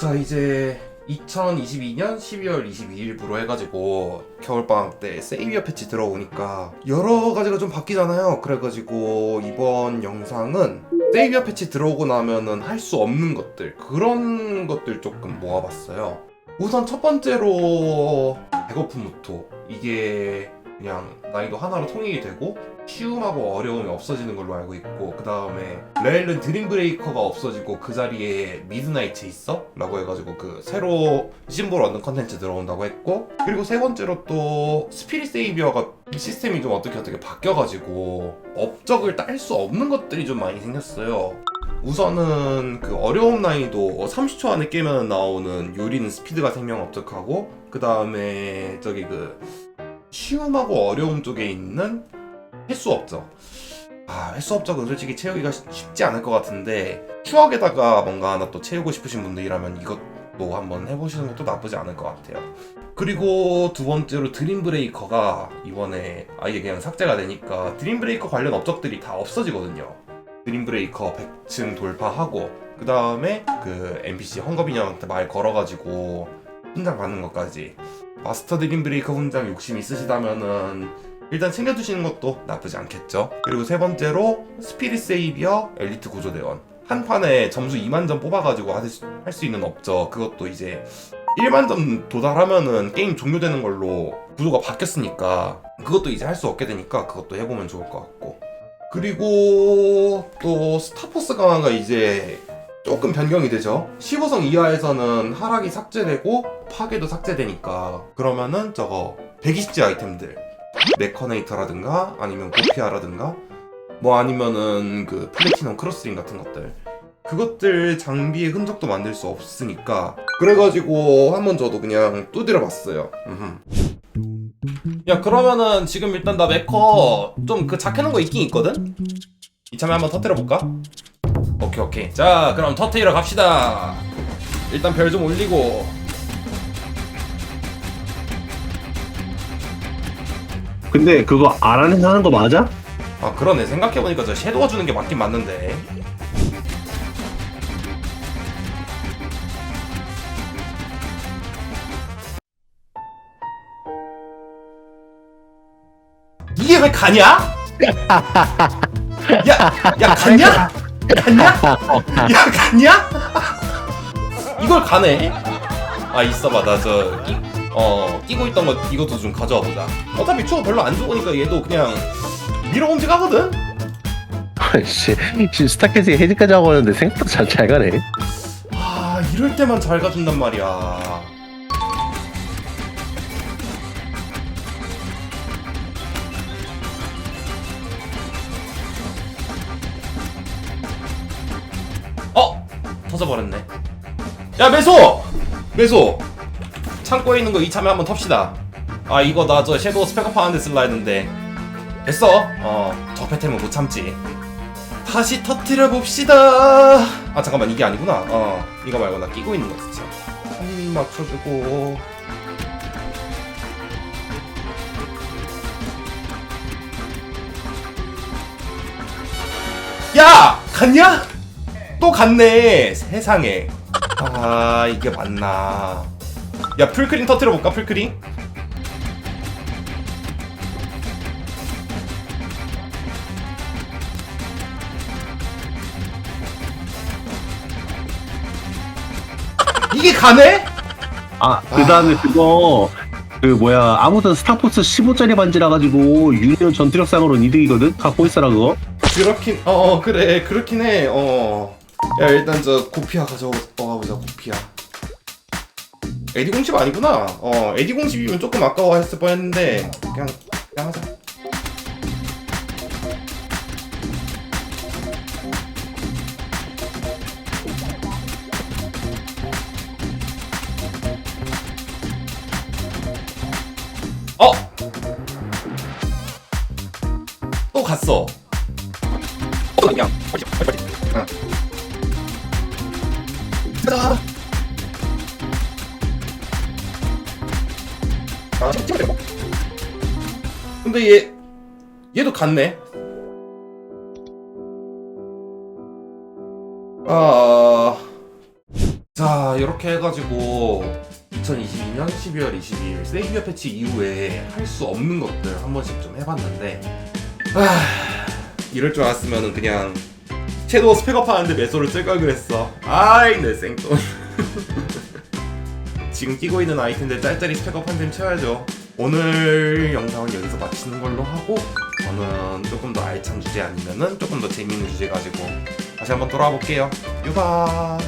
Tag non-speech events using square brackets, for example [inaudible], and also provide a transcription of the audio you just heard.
자 이제 2022년 12월 22일부로 해가지고 겨울방학 때 세이비어 패치 들어오니까 여러 가지가 좀 바뀌잖아요. 그래가지고 이번 영상은 세이비어 패치 들어오고 나면은 할 수 없는 것들 그런 것들 조금 모아봤어요. 우선 첫 번째로 배고픔 무토. 이게 그냥 난이도 하나로 통일이 되고 쉬움하고 어려움이 없어지는 걸로 알고 있고 그 다음에 레일은 드림 브레이커가 없어지고 그 자리에 미드나이트 있어? 라고 해가지고 그 새로 심볼 얻는 컨텐츠 들어온다고 했고 그리고 세 번째로 또 스피릿 세이비어가 시스템이 좀 어떻게 어떻게 바뀌어가지고 업적을 딸 수 없는 것들이 좀 많이 생겼어요 우선은 그 어려움 난이도 30초 안에 깨면 나오는 요리는 스피드가 생명 업적하고 그 다음에 저기 그 쉬움하고 어려움 쪽에 있는 횟수 업적. 아, 횟수 업적은 솔직히 채우기가 쉽- 쉽지 않을 것 같은데 추억에다가 뭔가 하나 또 채우고 싶으신 분들이라면 이것도 한번 해보시는 것도 나쁘지 않을 것 같아요. 그리고 두 번째로 드림 브레이커가 이번에 아예 그냥 삭제가 되니까 드림 브레이커 관련 업적들이 다 없어지거든요. 드림 브레이커 100층 돌파하고 그 다음에 그 NPC 헝거비녀한테 말 걸어가지고 훈장 받는 것까지 마스터 드림 브레이커 훈장 욕심 있으시다면은 일단 챙겨두시는 것도 나쁘지 않겠죠. 그리고 세 번째로 스피릿 세이비어 엘리트 구조대원. 한 판에 점수 2만 점 뽑아가지고 할 수 있는 업적. 그것도 이제 1만 점 도달하면은 게임 종료되는 걸로 구조가 바뀌었으니까 그것도 이제 할 수 없게 되니까 그것도 해보면 좋을 것 같고. 그리고 또 스타포스 강화가 이제 조금 변경이 되죠. 15성 이하에서는 하락이 삭제되고 파괴도 삭제되니까 그러면은 저거 120지 아이템들 메커네이터라든가 아니면 고피아라든가 뭐 아니면은 그 플래티넘 크로스링 같은 것들 그것들 장비의 흔적도 만들 수 없으니까 그래가지고 한번 저도 그냥 두드려 봤어요. 야 그러면은 지금 일단 나 메커 좀 그 작해놓은 거 있긴 있거든? 이참에 한번 터뜨려 볼까? 오케이 오케이 자 그럼 터트리러 갑시다 일단 별 좀 올리고 근데 그거 알아내서 하는 거 맞아? 아 그러네 생각해보니까 저 섀도우 주는 게 맞긴 맞는데 이게 왜 가냐? [laughs] 야, 야 갔냐? 갔냐? [laughs] 야 갔냐? 이걸 가네? 아 있어봐 나 저 어, 끼고 있던 거 이것도 좀 가져와 보자 어차피 추워 별로 안 좋으니까 얘도 그냥 밀어봄직 하거든? 씨, 지금 스타캐스에 해지까지 하고 있는데 생각보다 잘, 잘 가네. 아 이럴 때만 잘 가준단 말이야 터져버렸네 야 매소! 매소! 창고에 있는 거 이참에 한번 텁시다 아 이거 나 저 섀도우 스펙업 하는데 쓸라 했는데 됐어 어저 패템은 못 참지 다시 터트려 봅시다. 아 잠깐만 이게 아니구나. 어 이거 말고 나 끼고 있는 거 진짜. 한 맞춰주고. 야 갔냐? 또 갔네. 세상에. 아 이게 맞나? 야 풀크림 터트려 볼까 풀크림? 이게 가네? 아, 그 다음에 그거, 그 뭐야, 아무튼 스타포스 15짜리 반지라 가지고 유니온 전투력상으로는 이득이거든? 갖고 있어라, 그거. 그렇긴 어, 어 그래 그렇긴 해 어 야 일단 저 고피아 가져와 보자 고피아. 에디 공십 아니구나. 어 에디 공십이면 조금 아까워했을 뻔했는데 그냥 그냥 하자. 어! 또 갔어. 또 그냥 빨리 빨리 빨리. 응. 가자 아 찍어줘 근데 얘 얘도 갔네. 아... 자아 이렇게 해가지고 2022년 12월 22일 세이비어 패치 이후에 할 수 없는 것들 한 번씩 좀 해봤는데 아 이럴 줄 알았으면 그냥 섀도우 스펙업 하는데 매소를 쓸 걸 그랬어. 아이 내 생돈. [laughs] 지금 끼고 있는 아이템들 짤짤이 스펙업 한템 채워야죠. 오늘 영상은 여기서 마치는 걸로 하고 저는 조금 더 알찬 주제 아니면은 조금 더 재밌는 주제 가지고 다시 한번 돌아와 볼게요. 유바